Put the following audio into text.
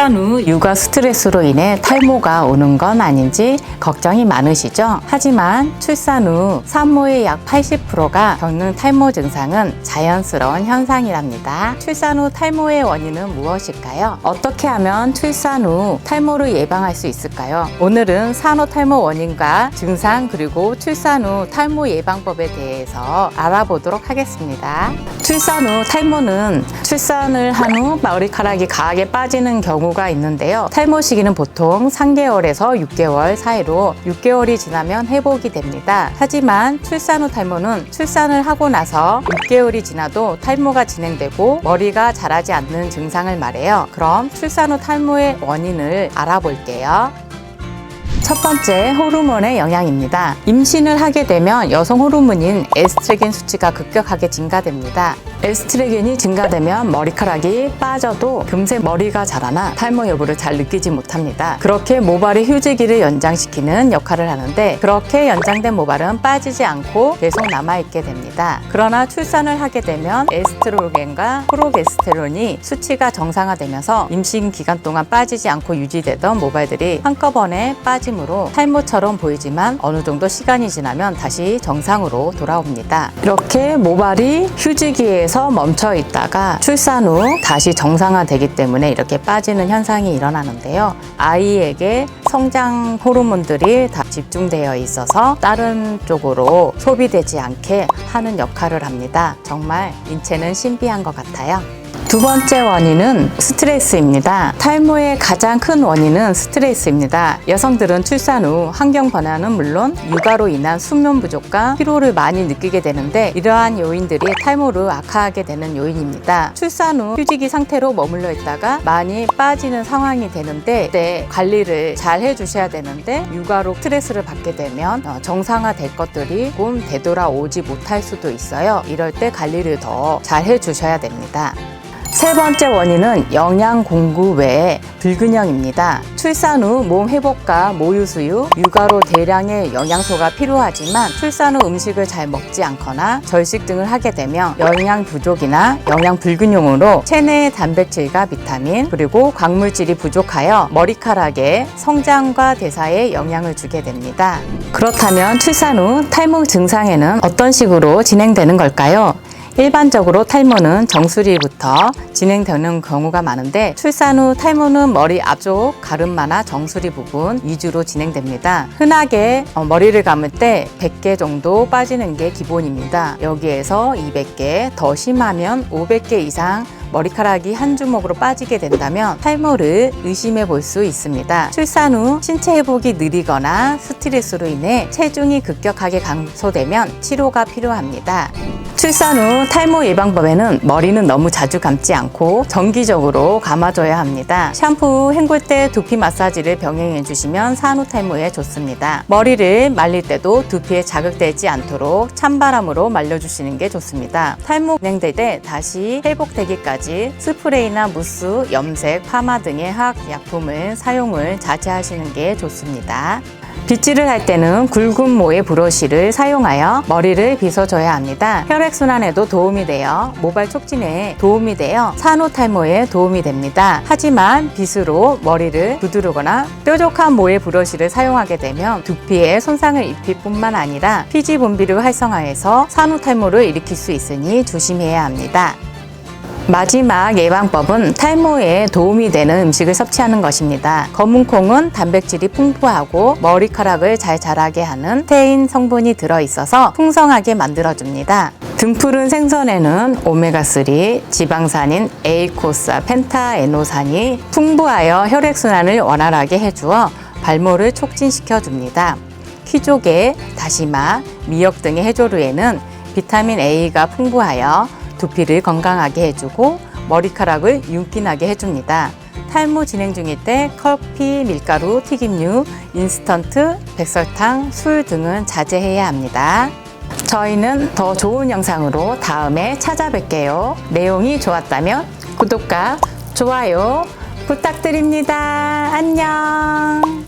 출산 후 육아 스트레스로 인해 탈모가 오는 건 아닌지 걱정이 많으시죠? 하지만 출산 후 산모의 약 80%가 겪는 탈모 증상은 자연스러운 현상이랍니다. 출산 후 탈모의 원인은 무엇일까요? 어떻게 하면 출산 후 탈모를 예방할 수 있을까요? 오늘은 산후 탈모 원인과 증상 그리고 출산 후 탈모 예방법에 대해서 알아보도록 하겠습니다. 출산 후 탈모는 출산을 한 후 머리카락이 강하게 빠지는 경우 가 있는데요. 탈모 시기는 보통 3개월에서 6개월 사이로 6개월이 지나면 회복이 됩니다. 하지만 출산 후 탈모는 출산을 하고 나서 6개월이 지나도 탈모가 진행되고 머리가 자라지 않는 증상을 말해요. 그럼 출산 후 탈모의 원인을 알아볼게요. 첫 번째 호르몬의 영향입니다. 임신을 하게 되면 여성 호르몬인 에스트로겐 수치가 급격하게 증가됩니다. 에스트로겐이 증가되면 머리카락이 빠져도 금세 머리가 자라나 탈모 여부를 잘 느끼지 못합니다. 그렇게 모발의 휴지기를 연장시키는 역할을 하는데 그렇게 연장된 모발은 빠지지 않고 계속 남아있게 됩니다. 그러나 출산을 하게 되면 에스트로겐과 프로게스테론이 수치가 정상화되면서 임신 기간 동안 빠지지 않고 유지되던 모발들이 한꺼번에 빠짐으로 탈모처럼 보이지만 어느 정도 시간이 지나면 다시 정상으로 돌아옵니다. 이렇게 모발이 휴지기에서 멈춰 있다가 출산 후 다시 정상화되기 때문에 이렇게 빠지는 현상이 일어나는데요. 아이에게 성장 호르몬들이 다 집중되어 있어서 다른 쪽으로 소비되지 않게 하는 역할을 합니다. 정말 인체는 신비한 것 같아요. 두 번째 원인은 스트레스입니다. 탈모의 가장 큰 원인은 스트레스입니다. 여성들은 출산 후 환경 변화는 물론 육아로 인한 수면 부족과 피로를 많이 느끼게 되는데 이러한 요인들이 탈모를 악화하게 되는 요인입니다. 출산 후 휴지기 상태로 머물러 있다가 많이 빠지는 상황이 되는데 그때 관리를 잘 해주셔야 되는데 육아로 스트레스를 받게 되면 어, 정상화될 것들이 조금 되돌아오지 못할 수도 있어요. 이럴 때 관리를 더 잘 해주셔야 됩니다. 세 번째 원인은 영양 공급 외에 불균형입니다. 출산 후 몸 회복과 모유 수유, 육아로 대량의 영양소가 필요하지만 출산 후 음식을 잘 먹지 않거나 절식 등을 하게 되면 영양 부족이나 영양 불균형으로 체내의 단백질과 비타민 그리고 광물질이 부족하여 머리카락의 성장과 대사에 영향을 주게 됩니다. 그렇다면 출산 후 탈모 증상에는 어떤 식으로 진행되는 걸까요? 일반적으로 탈모는 정수리부터 진행되는 경우가 많은데 출산 후 탈모는 머리 앞쪽 가름마나 정수리 부분 위주로 진행됩니다. 흔하게 어, 머리를 감을 때 100개 정도 빠지는 게 기본입니다. 여기에서 200개, 더 심하면 500개 이상 머리카락이 한 주먹으로 빠지게 된다면 탈모를 의심해 볼 수 있습니다. 출산 후 신체 회복이 느리거나 스트레스로 인해 체중이 급격하게 감소되면 치료가 필요합니다. 출산 후 탈모 예방법에는 머리는 너무 자주 감지 않고 정기적으로 감아줘야 합니다. 샴푸, 헹굴 때 두피 마사지를 병행해 주시면 산후 탈모에 좋습니다. 머리를 말릴 때도 두피에 자극되지 않도록 찬바람으로 말려주시는 게 좋습니다. 탈모 진행될 때 다시 회복되기까지 스프레이나 무스, 염색, 파마 등의 화학 약품을 사용을 자제하시는 게 좋습니다. 빗질을 할 때는 굵은 모의 브러쉬를 사용하여 머리를 빗어줘야 합니다. 혈액순환에도 도움이 되어 모발 촉진에 도움이 되어 산후 탈모에 도움이 됩니다. 하지만 빗으로 머리를 두드르거나 뾰족한 모의 브러쉬를 사용하게 되면 두피에 손상을 입힐 뿐만 아니라 피지 분비를 활성화해서 산후 탈모를 일으킬 수 있으니 조심해야 합니다. 마지막 예방법은 탈모에 도움이 되는 음식을 섭취하는 것입니다. 검은콩은 단백질이 풍부하고 머리카락을 잘 자라게 하는 테인 성분이 들어있어서 풍성하게 만들어줍니다. 등푸른 생선에는 오메가3, 지방산인 에이코사 펜타에노산이 풍부하여 혈액순환을 원활하게 해주어 발모를 촉진시켜 줍니다. 키조개, 다시마, 미역 등의 해조류에는 비타민 A가 풍부하여 두피를 건강하게 해주고 머리카락을 윤기나게 해줍니다. 탈모 진행 중일 때 커피, 밀가루, 튀김류, 인스턴트, 백설탕, 술 등은 자제해야 합니다. 저희는 더 좋은 영상으로 다음에 찾아뵐게요. 내용이 좋았다면 구독과 좋아요 부탁드립니다. 안녕.